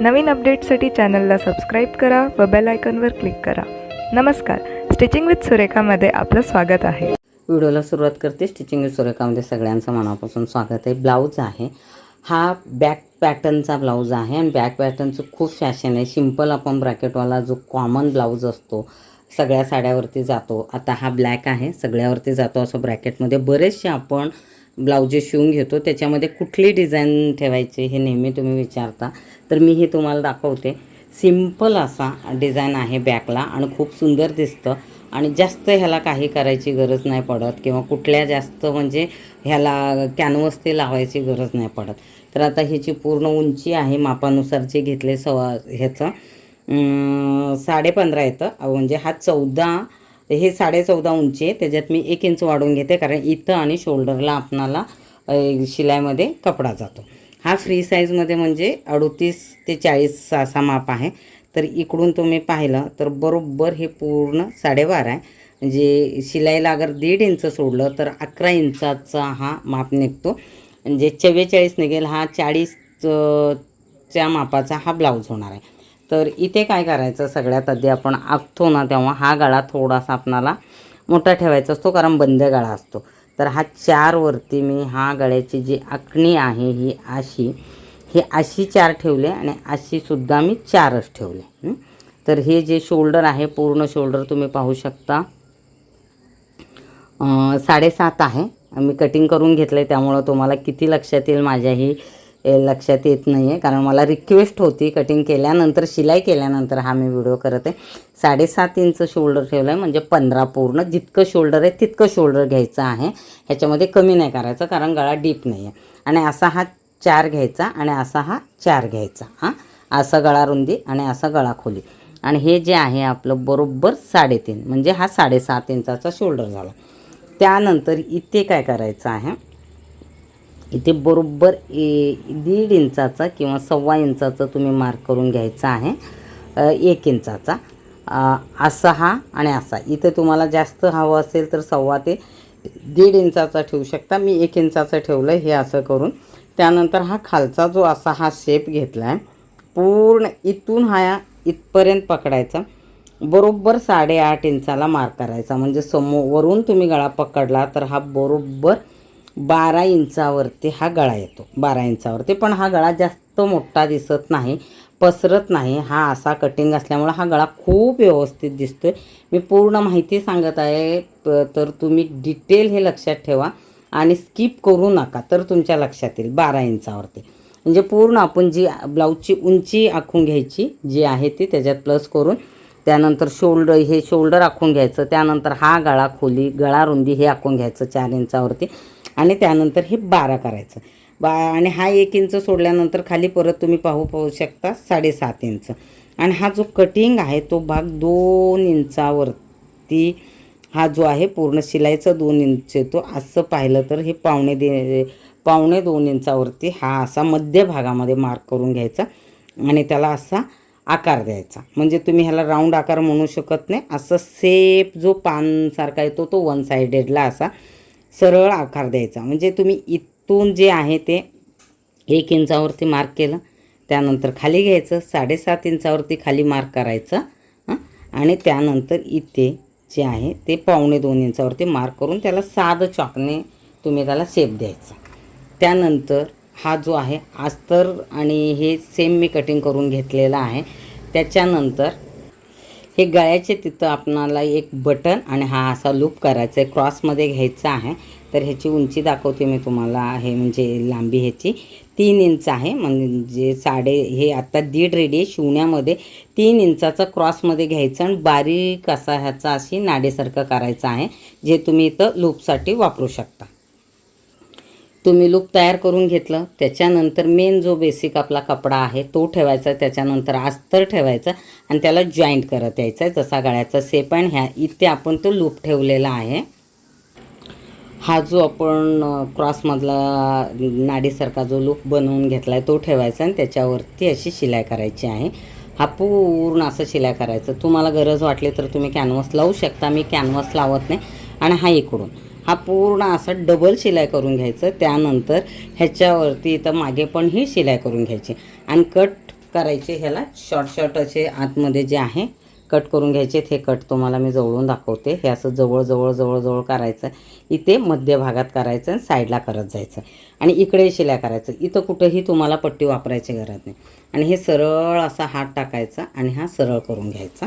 नवीन अपडेटसाठी चॅनलला सबस्क्राईब करा व बेल आयकॉनवर क्लिक करा. नमस्कार. स्टिचिंग विथ सुरेखामध्ये आपलं स्वागत आहे. व्हिडिओला सुरुवात करते. स्टिचिंग विथ सुरेखामध्ये सगळ्यांचं मनापासून स्वागत आहे. ब्लाऊज आहे. हा बॅक पॅटर्नचा ब्लाऊज आहे आणि बॅक पॅटर्नचं खूप फॅशन आहे. सिंपल आपण ब्रॅकेटवाला जो कॉमन ब्लाऊज असतो सगळ्या साड्यावरती जातो. आता हा ब्लॅक आहे. सगळ्यावरती जातो असं ब्रॅकेटमध्ये बरेचसे आपण ब्लाउजेस शिवून घेतो. त्याच्यामध्ये कुठली डिझाईन ठेवायची हे नेहमी तुम्ही विचारता. तर मी हे तुम्हाला दाखवते. सिंपल असा डिझाईन आहे बॅकला आणि खूप सुंदर दिसतं. आणि जास्त ह्याला काही करायची गरज नाही पडत किंवा कुठल्या जास्त म्हणजे ह्याला कॅनवस ते लावायची गरज नाही पडत. तर आता ह्याची पूर्ण उंची आहे मापानुसार जे घेतले सवा ह्याचं. साडेपंधरा येतं. म्हणजे हा चौदा हे साडे चौदा उंची आहे. त्याच्यात मी एक इंच वाढवून घेते कारण इथं आणि शोल्डरला आपणाला शिलाईमध्ये कपडा जातो. हा फ्री साईजमध्ये म्हणजे अडतीस ते चाळीस असा माप आहे. तर इकडून तुम्ही पाहिलं तर बरोबर हे पूर्ण साडेबारा आहे. म्हणजे शिलाईला अगर दीड इंच सोडलं तर अकरा इंचाचा हा माप निघतो. म्हणजे चव्वेचाळीस निघेल हा चाळीस च्या मापाचा हा ब्लाऊज होणार आहे. तर इथे काय करायचं? सगळ्यात आधी आपण आखतो ना तेव्हा हा गळा थोडासा आपणाला मोठा ठेवायचा असतो कारण बंद गळा असतो. तर हा चारवरती मी हा गळ्याची जी आखणी आहे ही अशी हे अशी चार ठेवले आणि अशीसुद्धा मी चारच ठेवले. तर हे जे शोल्डर आहे पूर्ण शोल्डर तुम्ही पाहू शकता. साडेसात आहे. मी कटिंग करून घेतलं आहे त्यामुळं तुम्हाला किती लक्षात येईल माझ्याही लक्षात येत नाही आहे कारण मला रिक्वेस्ट होती कटिंग केल्यानंतर शिलाई केल्यानंतर हा मी व्हिडिओ करत आहे. साडेसात इंच शोल्डर ठेवलं आहे म्हणजे पंधरा पूर्ण. जितकं शोल्डर आहे तितकं शोल्डर घ्यायचं आहे. ह्याच्यामध्ये कमी नाही करायचं कारण गळा डीप नाही आहे आणि असा हा चार घ्यायचा आणि असा हा चार घ्यायचा हां. असा गळा रुंदी आणि असा गळा खोली. आणि हे जे आहे आपलं बरोबर साडेतीन म्हणजे हा साडेसात इंचाचा शोल्डर झाला. त्यानंतर इथे काय करायचं आहे? इथे बरोबर ए दीड इंचाचा किंवा सव्वा इंचाचा तुम्ही मार्क करून घ्यायचा आहे. एक इंचाचा. असा हा आणि असा. इथे तुम्हाला जास्त हवं असेल तर सव्वा ते दीड इंचाचा ठेवू शकता. मी एक इंचाचं ठेवलं हे असं करून. त्यानंतर हा खालचा जो असा हा शेप घेतला आहे पूर्ण इथून हा इथपर्यंत पकडायचा. बरोबर साडेआठ इंचाला मार्क करायचा. म्हणजे समोरवरून तुम्ही गळा पकडला तर हा बरोबर बारा इंचावरती हा गळा येतो. बारा इंचावरती. पण हा गळा जास्त मोठा दिसत नाही पसरत नाही. हा असा कटिंग असल्यामुळं हा गळा खूप व्यवस्थित दिसतोय. मी पूर्ण माहिती सांगत आहे. प- तर तुम्ही डिटेल हे लक्षात ठेवा आणि स्किप करू नका. तर तुमच्या लक्षात येईल. बारा इंचावरती. म्हणजे पूर्ण आपण जी ब्लाऊजची उंची आखून घ्यायची जी आहे ती त्याच्यात प्लस करून त्यानंतर शोल्डर हे शोल्डर आखून घ्यायचं. त्यानंतर हा गळा खोली गळा रुंदी हे आखून घ्यायचं चार इंचावरती. आणि त्यानंतर हे बारा करायचं. बा आणि हा एक इंच सोडल्यानंतर खाली परत तुम्ही पाहू पाहू शकता साडेसात इंच. आणि हा जो कटिंग आहे तो भाग दोन इंचावरती हा जो आहे पूर्ण शिलाईचा दोन इंच येतो. असं पाहिलं तर हे पावणे दे पावणे दोन इंचावरती हा असा मध्य भागामध्ये मार्क करून घ्यायचा आणि त्याला असा आकार द्यायचा. म्हणजे तुम्ही ह्याला राऊंड आकार म्हणू शकत नाही. असं सेप जो पानसारखा येतो तो वन सायडेडला असा सरळ आकार द्यायचा. म्हणजे तुम्ही इथून जे आहे ते एक इंचावरती मार्क केलं त्यानंतर खाली घ्यायचं साडेसात इंचावरती खाली मार्क करायचं आणि त्यानंतर इथे जे आहे ते पावणे दोन इंचावरती मार्क करून त्याला साधं चॉकने तुम्ही त्याला शेप द्यायचा. त्यानंतर हा जो आहे अस्तर आणि हे सेम मी कटिंग करून घेतलेला आहे त्याच्यानंतर हे गळ्याचे तिथं आपणाला एक बटन आणि हा असा लूप करायचा आहे. क्रॉसमध्ये घ्यायचा आहे. तर ह्याची उंची दाखवते मी तुम्हाला. हे म्हणजे लांबी ह्याची तीन इंच आहे. म्हणजे साडे हे आत्ता दीड रेडी आहे. शिवण्यामध्ये तीन इंचाचा क्रॉसमध्ये घ्यायचं आणि बारीक असा ह्याचा अशी नाडेसारखं करायचं आहे जे तुम्ही इथं लूपसाठी वापरू शकता. तुम्ही लूप तयार करून घेतलं त्याच्यानंतर मेन जो बेसिक आपला कपडा आहे तो ठेवायचा त्याच्यानंतर अस्तर ठेवायचा आणि त्याला जॉईंट करत यायचा आहे. जसा गळ्याचा सेप आणि ह्या इथे आपण तो लूप ठेवलेला आहे. हा जो आपण क्रॉसमधला नाडीसारखा जो लूप बनवून घेतला आहे तो ठेवायचा आणि त्याच्यावरती अशी शिलाई करायची आहे. हा पूर्ण असं शिलाई करायचं. तुम्हाला गरज वाटली तर तुम्ही कॅनव्हास लावू शकता. मी कॅनव्हास लावत नाही. आणि हा इकडून. हा पूर्ण असा डबल शिलाई करून घ्यायचं. त्यानंतर ह्याच्यावरती इथं मागे पण ही शिलाई करून घ्यायची. आणि कट करायचे ह्याला शॉर्ट शॉर्ट असे आतमध्ये जे आहे कट करून घ्यायचे. हे कट तुम्हाला मी जवळून दाखवते. हे असं जवळ जवळ जवळ करायचं. इथे मध्य भागात करायचं आणि साईडला करत जायचं. आणि इकडे शिलाई करायचं. इथं कुठंही तुम्हाला पट्टी वापरायची गरज नाही. आणि हे सरळ असा हात टाकायचा आणि हा सरळ करून घ्यायचा.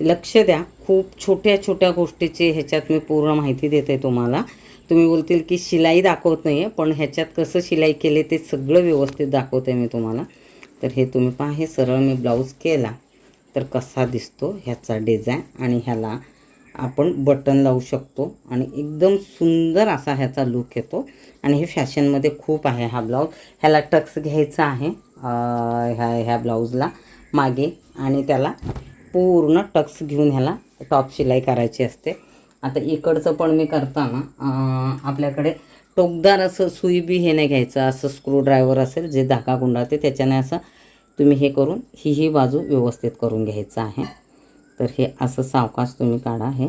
लक्ष द्या. खूप छोट्या छोट्या गोष्टीची ह्याच्यात मी पूर्ण माहिती देते तुम्हाला. तुम्ही बोलतील की शिलाई दाखवत नाही आहे पण ह्याच्यात कसं शिलाई केले ते सगळं व्यवस्थित दाखवते मी तुम्हाला. तर हे तुम्ही पहा हे सरळ मी ब्लाऊज केला तर कसा दिसतो ह्याचा डिझाईन आणि ह्याला आपण बटन लावू शकतो आणि एकदम सुंदर असा ह्याचा लुक येतो. आणि हे फॅशनमध्ये खूप आहे हा ब्लाऊज. ह्याला टक्स घ्यायचा आहे ह्या ह्या ब्लाऊजला मागे आणि त्याला पूर्ण टक्स घेऊन ह्याला टॉप शिलाई करायची असते. आता इकडचं पण मी करताना आपल्याकडे टोकदार असं सुई बी हे नाही घ्यायचं असं स्क्रूड्रायव्हर असेल जे धागा गुंडाळते त्याच्याने असं तुम्ही हे करून ही ही बाजू व्यवस्थित करून घ्यायचं आहे. तर हे असं सावकाश तुम्ही काढा हे.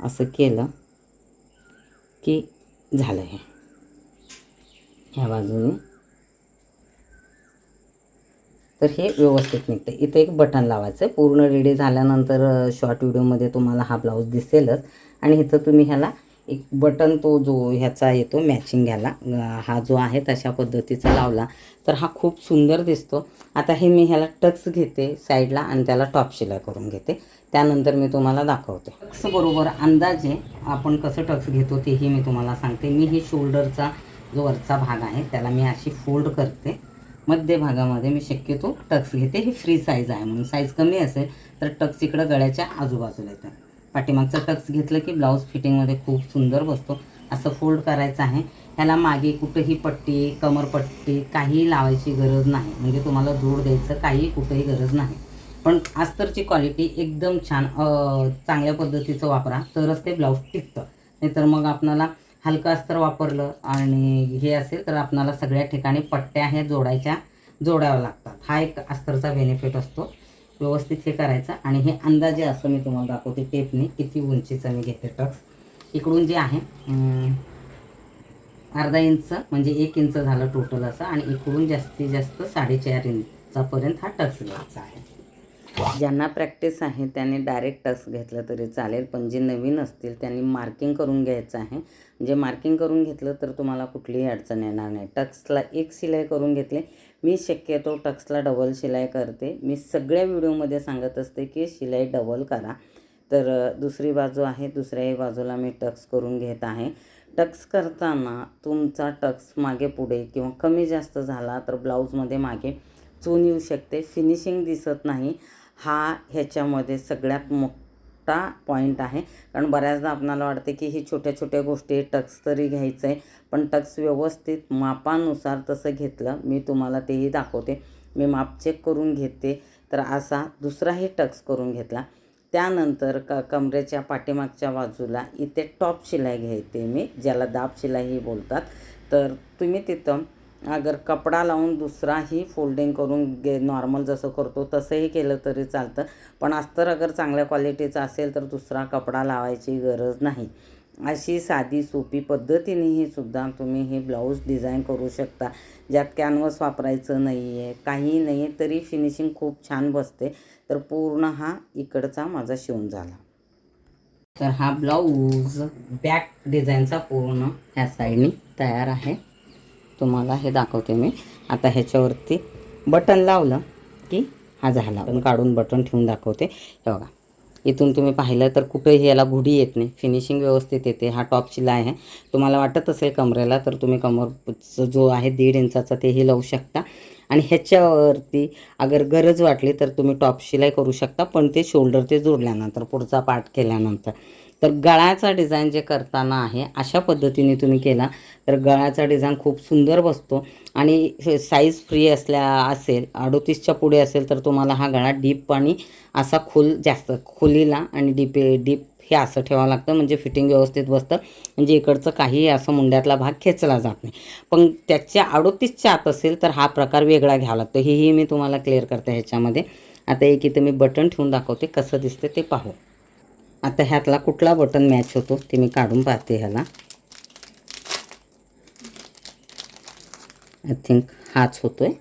असं केलं की झालं हे. ह्या बाजूने तर हे व्यवस्थित निघते इथं एक बटन लावायचं आहे पूर्ण रेडी झाल्यानंतर शॉर्ट व्हिडिओमध्ये तुम्हाला हा ब्लाऊज दिसेलच. आणि इथं तुम्ही ह्याला एक बटन तो जो ह्याचा येतो मॅचिंग घ्यायला हा जो आहे तशा पद्धतीचा लावला. तर हा खूप सुंदर दिसतो. आता हे मी ह्याला टक्स घेते साईडला आणि त्याला टॉप शिलाई करून घेते. त्यानंतर मी तुम्हाला दाखवते. टक्स बरोबर अंदाजे आपण कसं टक्स घेतो तेही मी तुम्हाला सांगते. मी ही शोल्डरचा जो वरचा भाग आहे त्याला मी अशी फोल्ड करते. मध्य भागामध्ये मी शक्यतो टक्स घेते. ही फ्री साईज आहे म्हणून साईज कमी असेल तर टक्स इकडं गळ्याच्या आजूबाजूला येतं. पाठीमागचं टक्स घेतलं की ब्लाऊज फिटिंगमध्ये खूप सुंदर बसतो. असं फोल्ड करायचं आहे. ह्याला मागे कुठंही पट्टी कमरपट्टी काहीही लावायची गरज नाही. म्हणजे तुम्हाला जोड द्यायचं काही कुठंही गरज नाही. पण अस्तरची क्वालिटी एकदम छान चांगल्या पद्धतीचं वापरा. तरच ते ब्लाऊज टिकतं. नाहीतर मग आपणाला हलकं अस्तर वापरलं आणि हे असेल तर आपणाला सगळ्या ठिकाणी पट्ट्या ह्या जोडायच्या जोडाव्या लागतात. हा एक अस्तरचा बेनिफिट असतो. व्यवस्थित हे करायचं आणि हे अंदाजे असं मी तुम्हाला दाखवते टेपने किती उंचीचं मी घेते टक्स. इकडून जे आहे अर्धा इंच म्हणजे एक इंच झालं टोटल असं आणि इकडून जास्तीत जास्त साडेचार इंचापर्यंत हा टक्स घ्यायचा आहे. ज्यांना प्रॅक्टिस आहे त्यांनी डायरेक्ट टक्स घेतलं तरी चालेल पण जे नवीन असतील त्यांनी मार्किंग करून घ्यायचं आहे. म्हणजे मार्किंग करून घेतलं तर तुम्हाला कुठलीही अडचण येणार नाही. टक्सला एक शिलाई करून घेतली मी शक्यतो टक्सला डबल शिलाई करते. मी सगळ्या व्हिडिओमध्ये सांगत असते की शिलाई डबल करा. तर दुसरी बाजू आहे दुसऱ्याही बाजूला मी टक्स करून घेत आहे. टक्स करताना तुमचा टक्स मागे पुढे किंवा कमी जास्त झाला तर ब्लाऊजमध्ये मागे चून येऊ शकते. फिनिशिंग दिसत नाही. हा ह्याच्यामध्ये सगळ्यात मोठा पॉईंट आहे. कारण बऱ्याचदा आपणाला वाटते की ही छोट्या छोट्या गोष्टी टक्स तरी घ्यायचं आहे पण टक्स व्यवस्थित मापानुसार तसं घेतलं मी तुम्हाला तेही दाखवते. मी माप चेक करून घेते. तर असा दुसराही टक्स करून घेतला. त्यानंतर क कमरेच्या पाठीमागच्या बाजूला इथे टॉप शिलाई घ्यायते मी ज्याला दाब शिलाईही बोलतात. तर तुम्ही तिथं अगर कपडा लावून दुसराही फोल्डिंग करून गे नॉर्मल जसं करतो तसंही केलं तरी चालतं. पण अस्तर अगर चांगल्या क्वालिटीचा असेल तर दुसरा कपडा लावायची गरज नाही. अशी साधी सोपी पद्धतीनेही सुद्धा तुम्ही हे ब्लाऊज डिझाईन करू शकता. ज्यात कॅनव्हस वापरायचं नाही आहे काही नाही आहे तरी फिनिशिंग खूप छान बसते. तर पूर्ण हा इकडचा माझा शिवून झाला. तर हा ब्लाऊज बॅक डिझाईनचा पूर्ण ह्या साईडनी तयार आहे. तुम्हाला हे दाखवते मी. आता ह्याच्यावरती बटन लावलं की हा झाला. पण काढून बटन ठेवून दाखवते. हे बघा. इथून तुम्ही पाहिलं तर कुठेही याला गुढी येत नाही. फिनिशिंग व्यवस्थित येते. हा टॉप शिलाई आहे. तुम्हाला वाटत असेल कमरेला तर तुम्ही कमरचं जो आहे दीड इंचाचा तेही लावू शकता. आणि ह्याच्यावरती अगर गरज वाटली तर तुम्ही टॉप शिलाई करू शकता पण ते शोल्डर ते जोडल्यानंतर पुढचा पार्ट केल्यानंतर. तर गळ्याचा डिझाईन जे करताना आहे अशा पद्धतीने तुम्ही केला तर गळ्याचा डिझाईन खूप सुंदर बसतो. आणि साईज फ्री असल्या असेल अडोतीसच्या पुढे असेल तर तुम्हाला हा गळा डीप आणि असा खोल जास्त खोलीला आणि डीप डीप हे असं ठेवावं लागतं म्हणजे फिटिंग व्यवस्थित बसतं. म्हणजे इकडचं काहीही असं मुंड्यातला भाग खेचला जात नाही. पण त्याच्या अडोतीसच्या आत असेल तर हा प्रकार वेगळा घ्यावा लागतो. हेही मी तुम्हाला क्लिअर करते ह्याच्यामध्ये. आता एक इथं मी बटन ठेवून दाखवते कसं दिसते ते पाहू. आता ह्यातला कुठला बटन मॅच होतो ते मी काढून पाहते ह्याला. आय थिंक हाच होतो आहे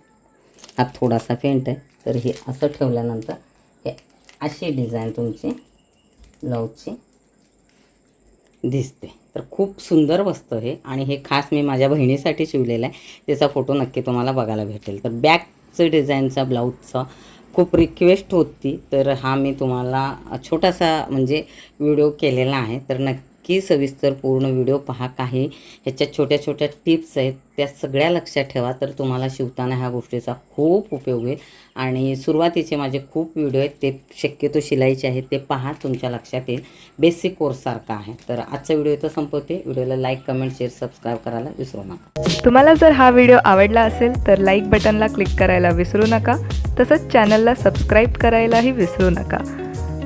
हा थोडासा फेंट आहे. तर हे असं ठेवल्यानंतर हे अशी डिझाईन तुमची ब्लाऊजची. दिसते. तर खूप सुंदर बसतं हे आणि हे खास मी माझ्या बहिणीसाठी शिवलेलं आहे. त्याचा फोटो नक्की तुम्हाला बघायला भेटेल. तर बॅकचं डिझाईनचा ब्लाऊजचा खूप रिक्वेस्ट होती. तर हा मी तुम्हाला छोटासा म्हणजे व्हिडिओ केलेला आहे. तर नक्की सविस्तर पूर्ण व्हिडिओ पहा. काही ह्याच्यात छोट्या छोट्या टिप्स आहेत त्या सगळ्या लक्षात ठेवा. तर तुम्हाला शिवताना ह्या गोष्टीचा खूप उपयोग होईल. आणि सुरुवातीचे माझे खूप व्हिडिओ आहेत ते शक्यतो शिलाईचे आहेत ते पहा तुमच्या लक्षात येईल. बेसिक कोर्ससारखा आहे. तर आजचा व्हिडिओ इथं संपवते. व्हिडिओला लाईक कमेंट शेअर सबस्क्राईब करायला विसरू नका. तुम्हाला जर हा व्हिडिओ आवडला असेल तर लाईक बटनला क्लिक करायला विसरू नका. तसंच चॅनलला सबस्क्राईब करायलाही विसरू नका.